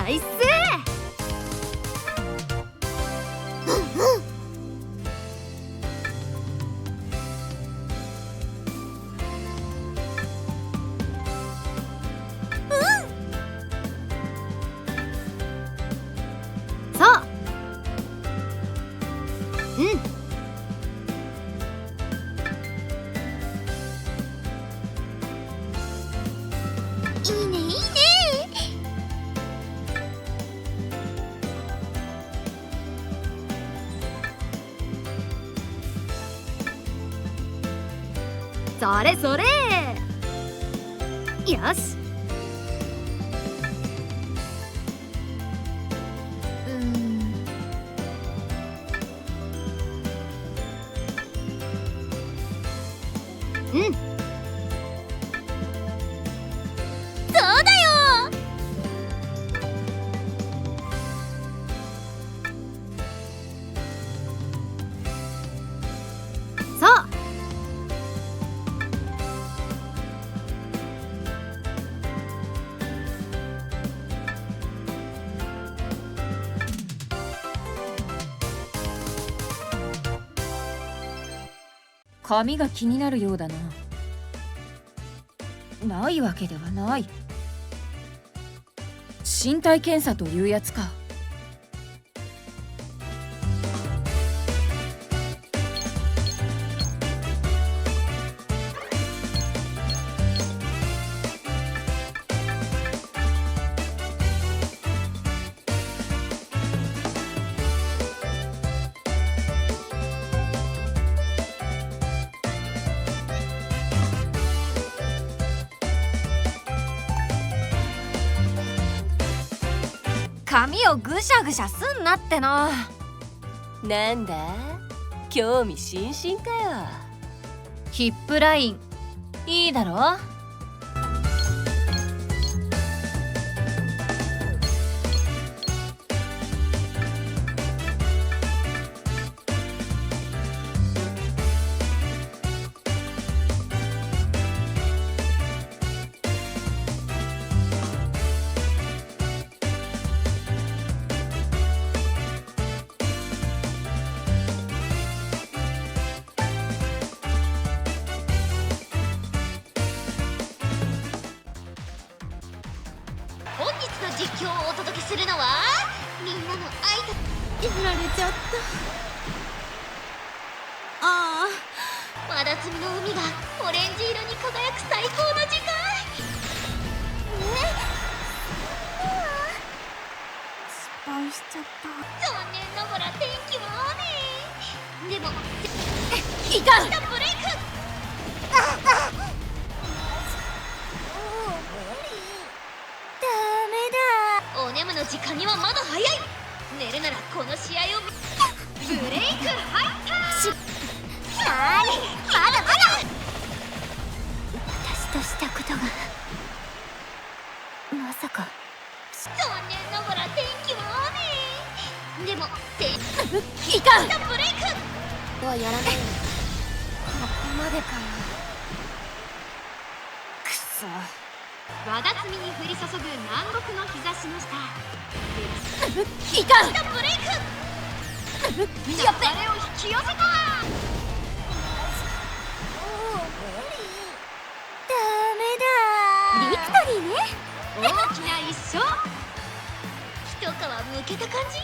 ナイスそれそれ。よし。うん。うん。髪が気になるようだな。ないわけではない。身体検査というやつか。髪をぐしゃぐしゃすんなっての。なんだ？興味津々かよ。ヒップライン。いいだろ？するのはみんなの愛とやられちゃったああまだ摘みの海がオレンジ色に輝く最高の時間。え失敗しちゃった。残念ながら天気は雨でもいかダメだお眠の時間にはまだ早い。寝るならこの試合を見ブレイク入ったしなー。にまだまだ。私としたことがまさか。残念ながら天気は雨。でも天いかん。ブレイクはやらない。ここまでかくそわだつみに降り注ぐ南国の日差しの下。いかん。ブレイク。流れを引き寄せた。ダメだビクトリー。ね大きな一勝一皮むけた感じ？